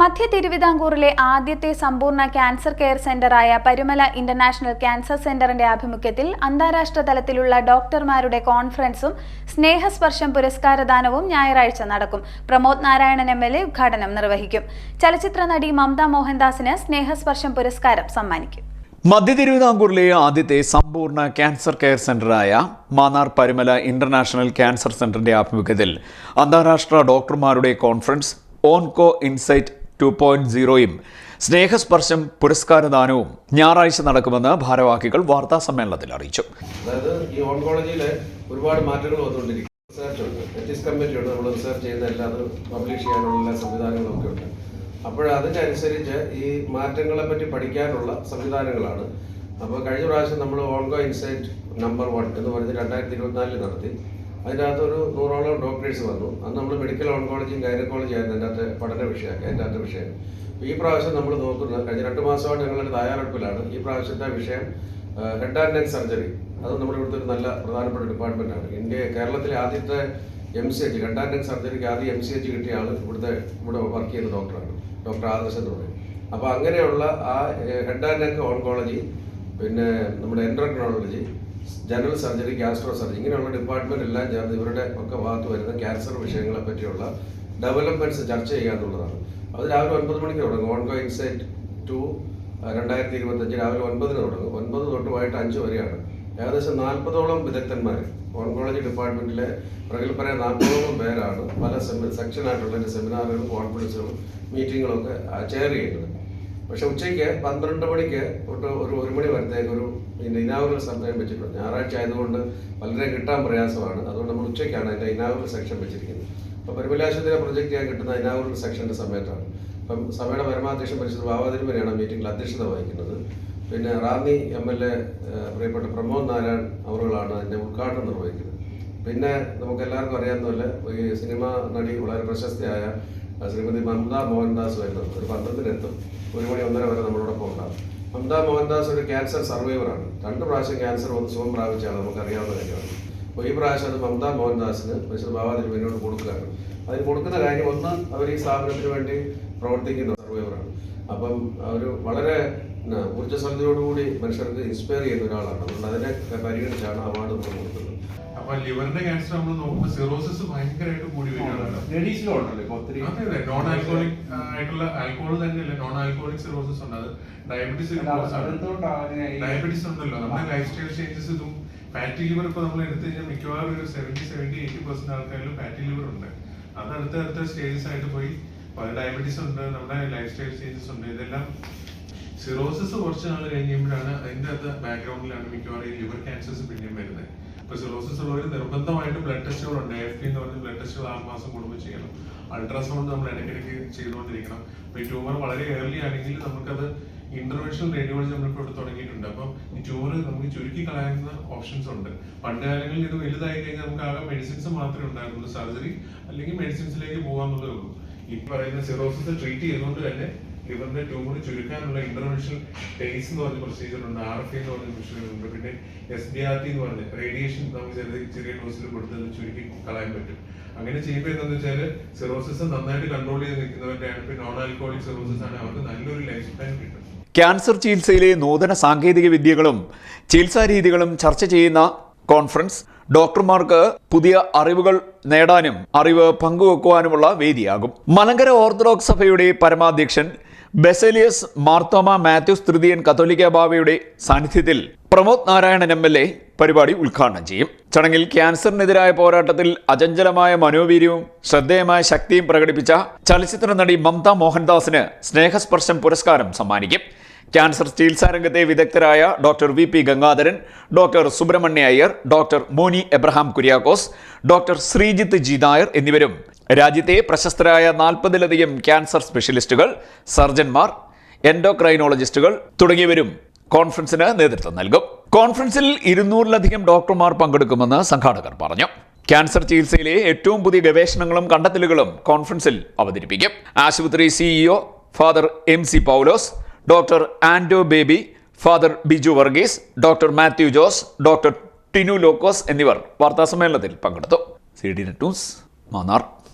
മധ്യ തിരുവിതാംകൂറിലെ ആദ്യത്തെ സമ്പൂർണ ക്യാൻസർ കെയർ സെന്ററായ പരുമല ഇന്റർനാഷണൽ ക്യാൻസർ സെന്ററിന്റെ ആഭിമുഖ്യത്തിൽ അന്താരാഷ്ട്ര തലത്തിലുള്ള ഡോക്ടർമാരുടെ കോൺഫറൻസും സ്നേഹസ്പർശം പുരസ്കാരദാനവും ഞായറാഴ്ച നടക്കും. Pramod Narayanan M L A ഉദ്ഘാടനം നിർവഹിക്കും. ചലച്ചിത്ര നടി മമത മോഹൻദാസിന് സ്നേഹസ്പർശം പുരസ്കാരം സമ്മാനിക്കും. മധ്യ തിരുവിതാംകൂറിലെ ആദ്യത്തെ സമ്പൂർണ ക്യാൻസർ കെയർ സെന്ററായ മാന്നാർ പരുമല ഇന്റർനാഷണൽ ക്യാൻസർ സെന്ററിന്റെ ആഭിമുഖ്യത്തിൽ അന്താരാഷ്ട്ര ഡോക്ടർമാരുടെ conference onco insight two point സീറോയും സ്നേഹസ്പർശം പുരസ്കാരദാനവും ഞായറാഴ്ച നടക്കുമെന്ന് ഭാരവാഹികൾ വാർത്താ സമ്മേളനത്തിൽ അറിയിച്ചു. അതായത് ഈ ഒരുപാട് മാറ്റങ്ങൾ നമ്മൾ ചെയ്യുന്ന പബ്ലിഷ് ചെയ്യാനുള്ള ഒക്കെ ഉണ്ട്. അപ്പോൾ അതിനനുസരിച്ച് ഈ മാറ്റങ്ങളെ പറ്റി പഠിക്കാനുള്ള സംവിധാനങ്ങളാണ്. അപ്പോൾ കഴിഞ്ഞ പ്രാവശ്യം നമ്മൾ ഓൺഗോ ഇൻസൈറ്റ് നമ്പർ വൺ എന്ന് പറഞ്ഞ് രണ്ടായിരത്തി ഇരുപത്തിനാലിൽ നടത്തി. ഒരു നൂറോളം ഡോക്ടേഴ്സ് വന്നു. അന്ന് നമ്മൾ മെഡിക്കൽ ഓൺകോളജിയും ഗൈനക്കോളജി ആയിരുന്നു എന്റെ അകത്ത് പഠന വിഷയമൊക്കെ എന്റെ അകത്ത് വിഷയം. ഈ പ്രാവശ്യം നമ്മൾ നോക്കുന്നത് കഴിഞ്ഞ രണ്ട് മാസമായിട്ട് ഞങ്ങളുടെ തയ്യാറെടുപ്പിലാണ്. ഈ പ്രാവശ്യത്തെ വിഷയം ഹെഡ് ആൻഡ് നെക്ക് സർജറി അത് നമ്മുടെ ഇവിടുത്തെ ഒരു നല്ല പ്രധാനപ്പെട്ട ഡിപ്പാർട്ട്മെന്റ് ആണ്. ഇന്ത്യ കേരളത്തിലെ ആദ്യത്തെ M C H head and neck സർജറിക്ക് ആദ്യം എം സി എച്ച് കിട്ടിയ ആൾ ഇവിടുത്തെ ഇവിടെ വർക്ക് ചെയ്യുന്ന ഡോക്ടറാണ് ഡോക്ടർ ആദർശ് എന്ന് പറയും. അപ്പോൾ അങ്ങനെയുള്ള ആ ഹെഡ് ആൻഡ് നെക്ക് ഓൺകോളജി പിന്നെ നമ്മുടെ endocrinology general surgery gastro surgery ഇങ്ങനെയുള്ള ഡിപ്പാർട്ട്മെന്റ് എല്ലാം ചേർന്ന് ഇവരുടെ ഒക്കെ ഭാഗത്ത് വരുന്ന ക്യാൻസർ വിഷയങ്ങളെ പറ്റിയുള്ള ഡെവലപ്മെന്റ്സ് ചർച്ച ചെയ്യുക എന്നുള്ളതാണ്. അത് രാവിലെ ഒൻപത് മണിക്ക് തുടങ്ങും. ഓൺകോ ഇൻസൈറ്റ് ടു രണ്ടായിരത്തി ഇരുപത്തഞ്ച് രാവിലെ ഒൻപതിന് തുടങ്ങും. ഒൻപത് തൊട്ട് വൈകിട്ട് അഞ്ച് വരെയാണ്. ഏകദേശം നാൽപ്പതോളം വിദഗ്ധന്മാർ ഓൺകോളജി ഡിപ്പാർട്ട്മെന്റിലെ പ്രഗത്ഭരായ നാൽപ്പതോളം പേരാണ് പല സെമി സെക്ഷനായിട്ടുള്ള സെമിനാറുകളും കോൺഫറൻസുകളും മീറ്റിങ്ങുകളൊക്കെ ചെയർ ചെയ്യുന്നത്. പക്ഷെ ഉച്ചയ്ക്ക് പന്ത്രണ്ട് മണിക്ക് തൊട്ട് ഒരു ഒരു മണി വരത്തേക്ക് ഒരു ഇനാഗുറൽ സമയം വെച്ചിട്ടുണ്ട്. ഞായറാഴ്ച ആയതുകൊണ്ട് വളരെ കിട്ടാൻ പ്രയാസമാണ്. അതുകൊണ്ട് നമ്മൾ ഉച്ചയ്ക്കാണ് അതിന്റെ ഇനാഗുറൽ സെക്ഷൻ വെച്ചിരിക്കുന്നത്. അപ്പോൾ പ്രൊജക്ട് ചെയ്യാൻ കിട്ടുന്ന ഇനാഗുറൽ സെക്ഷന്റെ സമയത്താണ്. അപ്പം സഭയുടെ പരമാധ്യക്ഷൻ പരിശുദ്ധ ബാബാതിരുമനെയാണ് മീറ്റിംഗിൽ അധ്യക്ഷത വഹിക്കുന്നത്. പിന്നെ റാന്നി എം എൽ എ പ്രിയപ്പെട്ട പ്രമോദ് നാരായൺ അവറുകളാണ് അതിന്റെ ഉദ്ഘാടനം നിർവഹിക്കുന്നത്. പിന്നെ നമുക്ക് എല്ലാവർക്കും അറിയാവുന്ന പോലെ ഈ സിനിമ നടി വളരെ പ്രശസ്തയായ ശ്രീമതി മമത മോഹൻദാസ് വരുന്നത്. ഒരു പന്ത്രണ്ടിനെത്തും ഒരു മണി ഒന്നര വരെ നമ്മളോടൊപ്പം ഉണ്ടാകും മമത മോഹൻദാസ് ഒരു ക്യാൻസർ സർവൈവറാണ് രണ്ട് പ്രാവശ്യം ക്യാൻസർ വന്ന് സുഖം പ്രാപിച്ചാണ്. നമുക്കറിയാവുന്ന കാര്യമാണ്. അപ്പോൾ ഈ പ്രാവശ്യം അത് മമത മോഹൻദാസിന് പരിശുദ്ധ ബാബാതിരി മുന്നോട്ട് കൊടുക്കുകയാണ്. അതിന് കൊടുക്കുന്ന കാര്യം ഒന്ന് അവർ ഈ സ്ഥാപനത്തിന് വേണ്ടി പ്രവർത്തിക്കുന്ന സർവൈവറാണ് അപ്പം ഒരു വളരെ ഊർജസ്വലതയോടുകൂടി മനുഷ്യർക്ക് ഇൻസ്പയർ ചെയ്യുന്ന ഒരാളാണ്. അതുകൊണ്ട് അതിനെ പരിഗണിച്ചാണ് അവാർഡ് നമ്മൾ കൊടുക്കുന്നത്. അപ്പൊ ലിവറിന്റെ ക്യാൻസർ നമ്മൾ നോക്കുമ്പോൾ സിറോസിസ് ഭയങ്കരമായിട്ട് കൂടി അതെ അതെ. നോൺ ആൽക്കോളിക് ആയിട്ടുള്ള ആൽക്കോഹോൾ തന്നെയല്ല. നോൺ ആൽക്കോളിക് സിറോസിസ് ഉണ്ട്. അത് ഡയബറ്റീസ് ഡയബറ്റീസ് ഉണ്ടല്ലോ. നമ്മുടെ ലൈഫ് സ്റ്റൈൽ ചേഞ്ചസ് ഇതും ഫാറ്റി ലിവർ ഇപ്പൊ നമ്മൾ എടുത്തു കഴിഞ്ഞാൽ മിക്കവാറും ഒരു സെവന്റി സെവന്റി എയ്റ്റി പെർസെന്റ് ആൾക്കാരിലും ഫാറ്റി ലിവർ ഉണ്ട്. അത് അടുത്ത അടുത്ത സ്റ്റേജസ് ആയിട്ട് പോയി. ഡയബറ്റീസ് ഉണ്ട്. നമ്മുടെ ലൈഫ് സ്റ്റൈൽ ചേഞ്ചസ് ഉണ്ട്. ഇതെല്ലാം സിറോസിസ് കുറച്ച് നാൾ കഴിയുമ്പോഴാണ് അതിന്റെ അകത്ത് ബാക്ക്ഗ്രൗണ്ടിലാണ് മിക്കവാറും ഈ ലിവർ ക്യാൻസേഴ്സ് പിന്നെയും വരുന്നത്. ഇപ്പൊ സിറോസിസ് ഉള്ളവർ നിർബന്ധമായിട്ട് ബ്ലഡ് ടെസ്റ്റുകൾ ഉണ്ട്. എഫ് എന്ന് പറഞ്ഞ ബ്ലഡ് ടെസ്റ്റുകൾ ആറ് മാസം കൂടുമ്പോൾ ചെയ്യണം. അൾട്രാസൗണ്ട് നമ്മൾ ഇടയ്ക്കിടയ്ക്ക് ചെയ്തുകൊണ്ടിരിക്കണം. അപ്പൊ ഈ ട്യൂമർ വളരെ ഏർലി ആണെങ്കിൽ നമുക്കത് ഇന്റർവെൻഷൻ റേഡിയോളജി നമ്മളിപ്പോൾ ഇവിടെ തുടങ്ങിയിട്ടുണ്ട്. അപ്പം ഈ ട്യൂമർ നമുക്ക് ചുരുക്കി കളയാവുന്ന ഓപ്ഷൻസ് ഉണ്ട്. പണ്ട് കാലങ്ങളിൽ ഇത് വലുതായി കഴിഞ്ഞാൽ നമുക്ക് ആകെ മെഡിസിൻസ് മാത്രമേ ഉണ്ടായിരുന്നുള്ളൂ. സർജറി അല്ലെങ്കിൽ മെഡിസിൻസിലേക്ക് പോകാന്നുള്ളതേ ഉള്ളൂ. ഈ പറയുന്ന സിറോസിസ് ട്രീറ്റ് ചെയ്തുകൊണ്ട് തന്നെ ലിവറിന്റെ ട്യൂമർ ചുരുക്കാനുള്ള ഇന്റർവെൻഷൻ ടേസ് എന്ന് പറഞ്ഞ പ്രൊസീജിയർ ഉണ്ട്. ആർ എഫ് എന്ന് പറഞ്ഞ പ്രൊസീജിയർ ഉണ്ട്. പിന്നെ എസ് ഡി ആർ ടി എന്ന് പറഞ്ഞ റേഡിയേഷൻ നമുക്ക് ചെറിയ ചെറിയ ഡോസിൽ കൊടുത്തത് ചുരുക്കി കളയാൻ പറ്റും. അങ്ങനെ ചെയ്യുമ്പോൾ എന്താണെന്ന് വെച്ചാൽ സിറോസിസ് നന്നായിട്ട് കൺട്രോൾ ചെയ്ത് നിൽക്കുന്നവരുടെയാണ് ഇപ്പൊ നോൺ ആൽക്കോളിക് സിറോസിസ് ആണ്. അവർക്ക് നല്ലൊരു ലൈഫ് ടൈം കിട്ടും. ക്യാൻസർ ചികിത്സയിലെ നൂതന സാങ്കേതിക വിദ്യകളും ചികിത്സാ രീതികളും ചർച്ച ചെയ്യുന്ന കോൺഫറൻസ് ഡോക്ടർമാർക്ക് പുതിയ അറിവുകൾ നേടാനും അറിവ് പങ്കുവെക്കുവാനുമുള്ള വേദിയാകും. മലങ്കര ഓർത്തഡോക്സ് സഭയുടെ പരമാധ്യക്ഷൻ ബെസലിയസ് മാർത്തോമ മാത്യൂസ് തൃതീയൻ കത്തോലിക്ക ബാബയുടെ സാന്നിധ്യത്തിൽ Pramod Narayanan M L A പരിപാടി ഉദ്ഘാടനം ചെയ്യും. ചടങ്ങിൽ ക്യാൻസറിനെതിരായ പോരാട്ടത്തിൽ അചഞ്ചലമായ മനോവീര്യവും ശ്രദ്ധേയമായ ശക്തിയും പ്രകടിപ്പിച്ച ചലച്ചിത്ര നടി മമത മോഹൻദാസിന് സ്നേഹസ്പർശം പുരസ്കാരം സമ്മാനിക്കും. ക്യാൻസർ ചികിത്സാ രംഗത്തെ വിദഗ്ധരായ doctor V P Gangadharan doctor Subramania Iyer doctor Moni Abraham Kuriakose doctor Sreejith G Nair എന്നിവരും രാജ്യത്തെ പ്രശസ്തരായ നാൽപ്പതിലധികം ക്യാൻസർ സ്പെഷ്യലിസ്റ്റുകൾ സർജന്മാർ എൻഡോക്രൈനോളജിസ്റ്റുകൾ തുടങ്ങിയവരും കോൺഫറൻസിന് നേതൃത്വം നൽകും. കോൺഫറൻസിൽ ഇരുന്നൂറിലധികം ഡോക്ടർമാർ പങ്കെടുക്കുമെന്ന് സംഘാടകർ പറഞ്ഞു. ക്യാൻസർ ചികിത്സയിലെ ഏറ്റവും പുതിയ ഗവേഷണങ്ങളും കണ്ടെത്തലുകളും കോൺഫറൻസിൽ അവതരിപ്പിക്കും. ആശുപത്രി CEO father M C Paulose doctor Anto Baby father Biju Varghese doctor Mathew Jose doctor Tinu Lukose എന്നിവർ വാർത്താസമ്മേളനത്തിൽ പങ്കെടുത്തു. C D net news Mannar.